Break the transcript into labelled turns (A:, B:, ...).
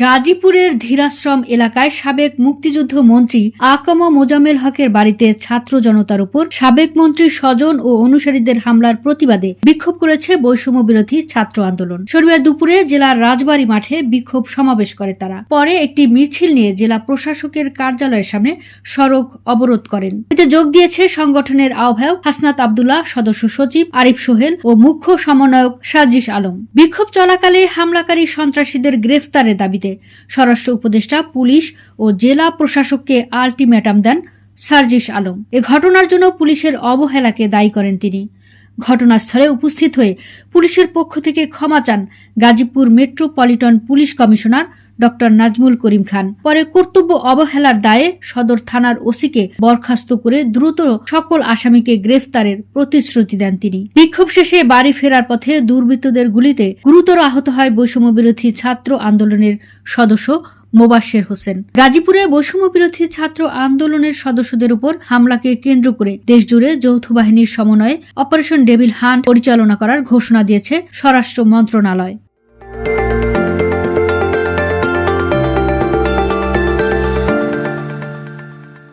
A: গাজীপুরের ধীরাশ্রম এলাকায় সাবেক মুক্তিযুদ্ধ মন্ত্রী আকম মোজামেল হকের বাড়িতে ছাত্র জনতার উপর সাবেক মন্ত্রীর স্বজন ও অনুসারীদের হামলার প্রতিবাদে বিক্ষোভ করেছে বৈষম্য বিরোধী ছাত্র আন্দোলন। শনিবার দুপুরে জেলার রাজবাড়ী মাঠে বিক্ষোভ সমাবেশ করে তারা। পরে একটি মিছিল নিয়ে জেলা প্রশাসকের কার্যালয়ের সামনে সড়ক অবরোধ করেন। এতে যোগ দিয়েছে সংগঠনের আহ্বায়ক হাসনাত আবদুল্লাহ, সদস্য সচিব আরিফ সোহেল ও মুখ্য সমন্বয়ক সাজিস আলম। বিক্ষোভ চলাকালে হামলাকারী সন্ত্রাসীদের গ্রেফতারের দাবিতে স্বরাষ্ট্র উপদেষ্টা, পুলিশ ও জেলা প্রশাসককে আলটিমেটাম দেন সার্জিস আলম। এ ঘটনার জন্য পুলিশের অবহেলাকে দায়ী করেন তিনি। ঘটনাস্থলে উপস্থিত হয়ে পুলিশের পক্ষ থেকে ক্ষমা চান Gazipur metropolitan police commissioner doctor Nazmul Karim Khan. পরে কর্তব্য অবহেলার দায়ে সদর থানার ওসিকে বরখাস্ত করে দ্রুত সকল আসামিকে গ্রেফতারের প্রতিশ্রুতি দেন তিনি। বিক্ষোভ শেষে বাড়ি ফেরার পথে দুর্বৃত্তদের গুলিতে গুরুতর আহত হয় বৈষম্য বিরোধী ছাত্র আন্দোলনের সদস্য মোবাশের হোসেন। গাজীপুরে বৈষম্য বিরোধী ছাত্র আন্দোলনের সদস্যদের উপর হামলাকে কেন্দ্র করে দেশজুড়ে যৌথ বাহিনীর সমন্বয়ে অপারেশন ডেভিল হান্ট পরিচালনা করার ঘোষণা দিয়েছে স্বরাষ্ট্র মন্ত্রণালয়।